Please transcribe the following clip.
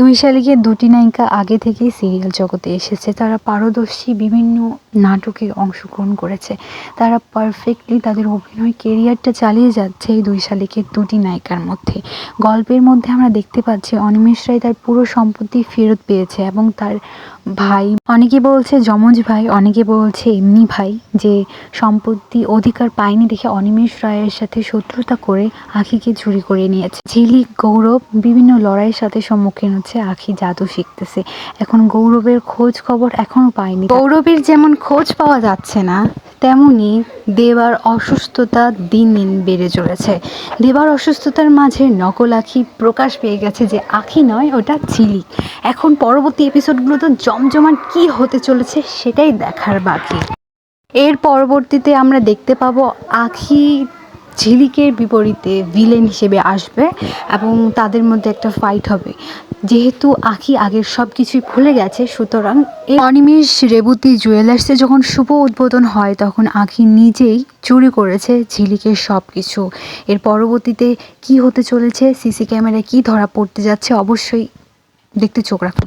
দুই শালিকে দুটি নায়িকা আগে থেকেই সিরিয়াল জগতে এসেছে। তারা পারদর্শী বিভিন্ন নাটকে অংশগ্রহণ করেছে। তারা পারফেক্টলি তাদের অভিনয় কেরিয়ারটা চালিয়ে যাচ্ছে এই দুই শালিকের দুটি নায়িকার মধ্যে। গল্পের মধ্যে আমরা দেখতে পাচ্ছি অনিমেষ রায় তার পুরো সম্পত্তি ফেরত পেয়েছে এবং তার ভাই, অনেকে বলছে যমজ ভাই, অনেকে বলছে এমনি ভাই, যে সম্পত্তি অধিকার পায়নি দেখে অনিমেষ রায়ের সাথে শত্রুতা করে আখিকে চুরি করে নিয়েছে। ঝিলিক গৌরব বিভিন্ন লড়াইয়ের সাথে সম্মুখীন হচ্ছে, আখি জাদু শিখতেছে। এখন গৌরবের খোঁজ খবর এখনও পায়নি। গৌরবের যেমন খোঁজ পাওয়া যাচ্ছে না, তেমনি দেবার অসুস্থতা দিন দিন বেড়ে চলেছে। দেবার অসুস্থতার মাঝে নকল আখি প্রকাশ পেয়ে গেছে যে আখি নয়, ওটা ঝিলিক এখন পরবর্তী এপিসোডগুলোতে জমজমাট কি হতে চলেছে সেটাই দেখার বাকি। এর পরবর্তীতে আমরা দেখতে পাবো আখি ঝিলিকের বিপরীতে ভিলেন হিসেবে আসবে এবং তাদের মধ্যে একটা ফাইট হবে। যেহেতু আখি আগের সব কিছুই ভুলে গেছে, সুতরাং এই অনিমেষ রেবতী জুয়েলার্সে যখন শুভ উদ্বোধন হয়, তখন আখি নিজেই চুরি করেছে ঝিলিকের সব কিছু এর পরবর্তীতে কি হতে চলেছে? সিসি ক্যামেরায় কি ধরা পড়তে যাচ্ছে? অবশ্যই দেখতে চোখ রাখুন।